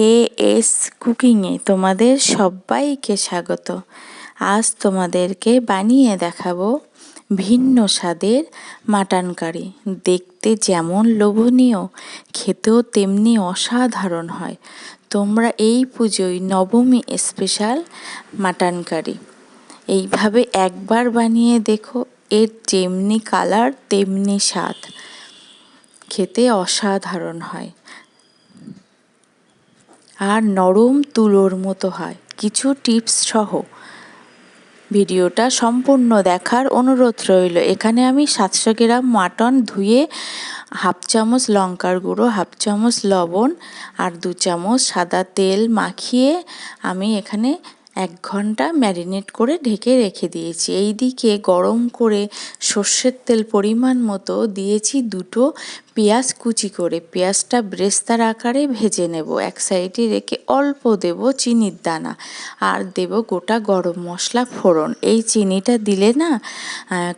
A S কুকিংয়ে তোমাদের সবাইকে স্বাগত। আজ তোমাদেরকে বানিয়ে দেখাবো ভিন্ন স্বাদের মাটন কারি। দেখতে যেমন লোভনীয়, খেতেও তেমনি অসাধারণ হয়। তোমরা এই পুজোয় নবমী স্পেশাল মাটন কারি। এইভাবে একবার বানিয়ে দেখো, এর যেমনি কালার তেমনি স্বাদ। খেতে অসাধারণ হয়। আর নরম তুলোর মতো হয়। কিছু টিপস সহ। ভিডিওটা সম্পূর্ণ দেখার অনুরোধ রইল। এখানে আমি সাতশো গ্রাম মাটন ধুয়ে হাফ চামচ লঙ্কার গুঁড়ো, হাফ চামচ লবণ আর দু চামচ সাদা তেল মাখিয়ে আমি এখানে এক ঘণ্টা ম্যারিনেট করে ঢেকে রেখে দিয়েছি। এই দিকে গরম করে সর্ষের তেল পরিমাণ মতো দিয়েছি দুটো পেঁয়াজ কুচি করে। পেঁয়াজটা ব্রেস্তার আকারে ভেজে নেব। এক সাইডে রেখে অল্প দেব চিনির দানা আর দেব গোটা গরম মশলা ফোড়ন। এই চিনিটা দিলে না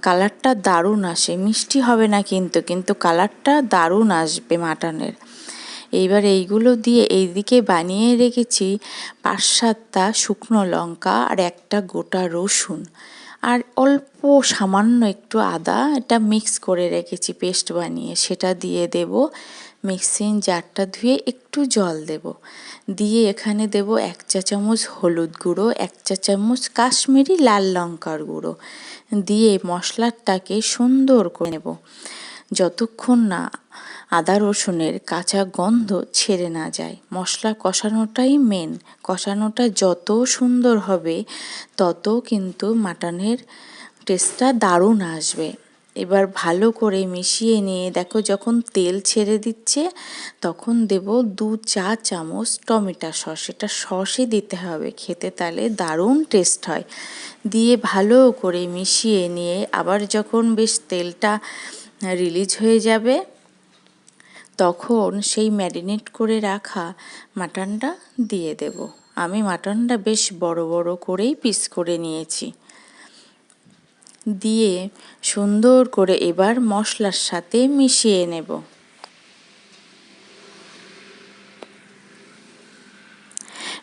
কালারটা দারুণ আসে। মিষ্টি হবে না কিন্তু কিন্তু কালারটা দারুণ আসবে মাটনের। এইবার এইগুলো দিয়ে এইদিকে বানিয়ে রেখেছি পাঁচ সাতটা শুকনো লঙ্কা আর একটা গোটা রসুন। আর অল্প সামান্য একটু আদা এটা মিক্স করে রেখেছি পেস্ট বানিয়ে। সেটা দিয়ে দেব মিক্সিং জারটা ধুয়ে একটু জল দেব। দিয়ে এখানে দেব এক চা চামচ হলুদ গুঁড়ো, এক চা চামচ কাশ্মীরি লাল লঙ্কার গুঁড়ো। দিয়ে মশলাটাকে সুন্দর করে নেব। যতক্ষণ না আদা রসুনের কাঁচা গন্ধ ছেড়ে না যায়। মশলা কষানোটাই মেন কষানোটা যত সুন্দর হবে, তত কিন্তু মাটনের টেস্টটা দারুণ আসবে। এবার ভালো করে মিশিয়ে নিয়ে দেখো যখন তেল ছেড়ে দিচ্ছে, তখন দেব দু চা চামচ টমেটো সস। এটা সসই দিতে হবে, খেতে তাহলে দারুণ টেস্ট হয়। দিয়ে ভালো করে মিশিয়ে নিয়ে আবার যখন বেশ তেলটা রিলিজ হয়ে যাবে, তখন সেই ম্যারিনেট করে রাখা মাটনটা দিয়ে দেব। আমি মাটনটা বেশ বড় বড় করেই পিস করে নিয়েছি। দিয়ে সুন্দর করে এবার মশলার সাথে মিশিয়ে নেব।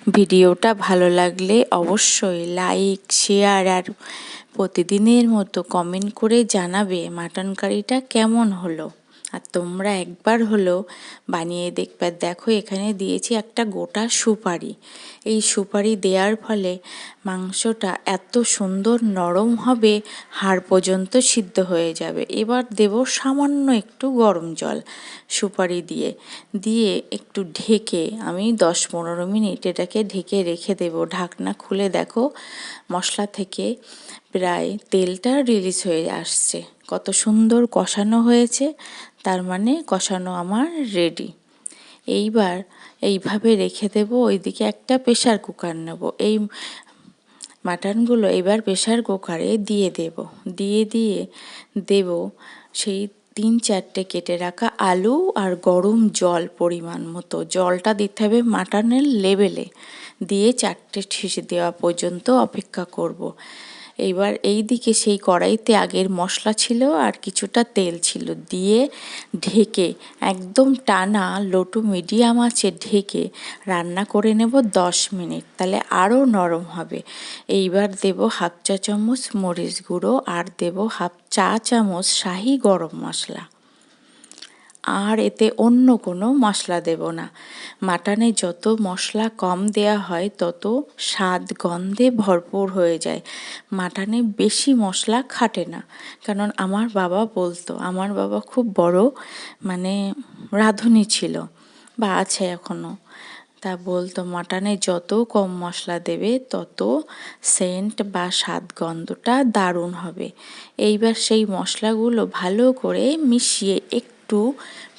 ভিডিওটা ভালো লাগলে অবশ্যই লাইক, শেয়ার আর প্রতিদিনের মতো কমেন্ট করে জানাবে মাটন কারিটা কেমন হলো। আর তোমরা একবার হলো বানিয়ে দেখবে। দেখো, এখানে দিয়েছি একটা গোটা সুপারি। এই সুপারি দেওয়ার ফলে মাংসটা এত সুন্দর নরম হবে, হাড় পর্যন্ত সিদ্ধ হয়ে যাবে। এবার দেব সামান্য একটু গরম জল সুপারি দিয়ে। দিয়ে একটু ঢেকে, আমি দশ পনেরো মিনিট এটাকে ঢেকে রেখে দেব। ঢাকনা খুলে দেখো, মশলা থেকে প্রায় তেলটা রিলিজ হয়ে আসছে। কত সুন্দর কষানো হয়েছে, তার মানে কষানো আমার রেডি এইবার এইভাবে রেখে দেবো, ওইদিকে একটা প্রেশার কুকার নেব। এই মাটনগুলো এবার প্রেশার কুকারে দিয়ে দেব। দিয়ে দিয়ে দেব সেই তিন চারটে কেটে রাখা আলু আর গরম জল পরিমাণ মতো। জলটা দিতে হবে মাটনের লেভেলে দিয়ে চারটে ঠিসে দেওয়া পর্যন্ত অপেক্ষা করব। এইবার এই দিকে সেই কড়াইতে আগের মশলা ছিল আর কিছুটা তেল ছিল। দিয়ে ঢেকে, একদম টানা লোটু মিডিয়াম আছে ঢেকে রান্না করে নেব দশ মিনিট। তাহলে আরও নরম হবে। এইবার দেব হাফ চা চামচ মরিচ গুঁড়ো আর দেব হাফ চা চামচ শাহি গরম মশলা। আর এতে অন্য কোনো মশলা দেব না। মাটনে যত মশলা কম দেয়া হয়, তত স্বাদ গন্ধে ভরপুর হয়ে যায়। মাটনে বেশি মশলা খাটে না। কারণ আমার বাবা বলতো, আমার বাবা খুব বড় মানে রাঁধুনি ছিল বা আছে এখনও তা বলতো, মাটনে যত কম মশলা দেবে, তত সেন্ট বা স্বাদ গন্ধটা দারুণ হবে। এইবার সেই মশলাগুলো ভালো করে মিশিয়ে একটু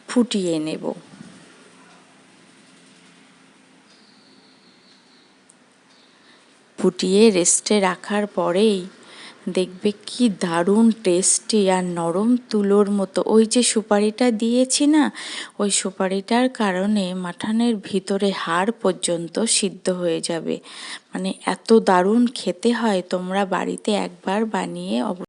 ফুটিয়ে নেব। ফুটিয়ে রেস্টে রাখার পরেই দেখবে কি দারুণ টেস্টি আর নরম তুলোর মতো। ওই যে সুপারিটা দিয়েছি না, ওই সুপারিটার কারণে মাঠানের ভিতরে হাড় পর্যন্ত সিদ্ধ হয়ে যাবে। মানে এত দারুণ খেতে হয়, তোমরা বাড়িতে একবার বানিয়ে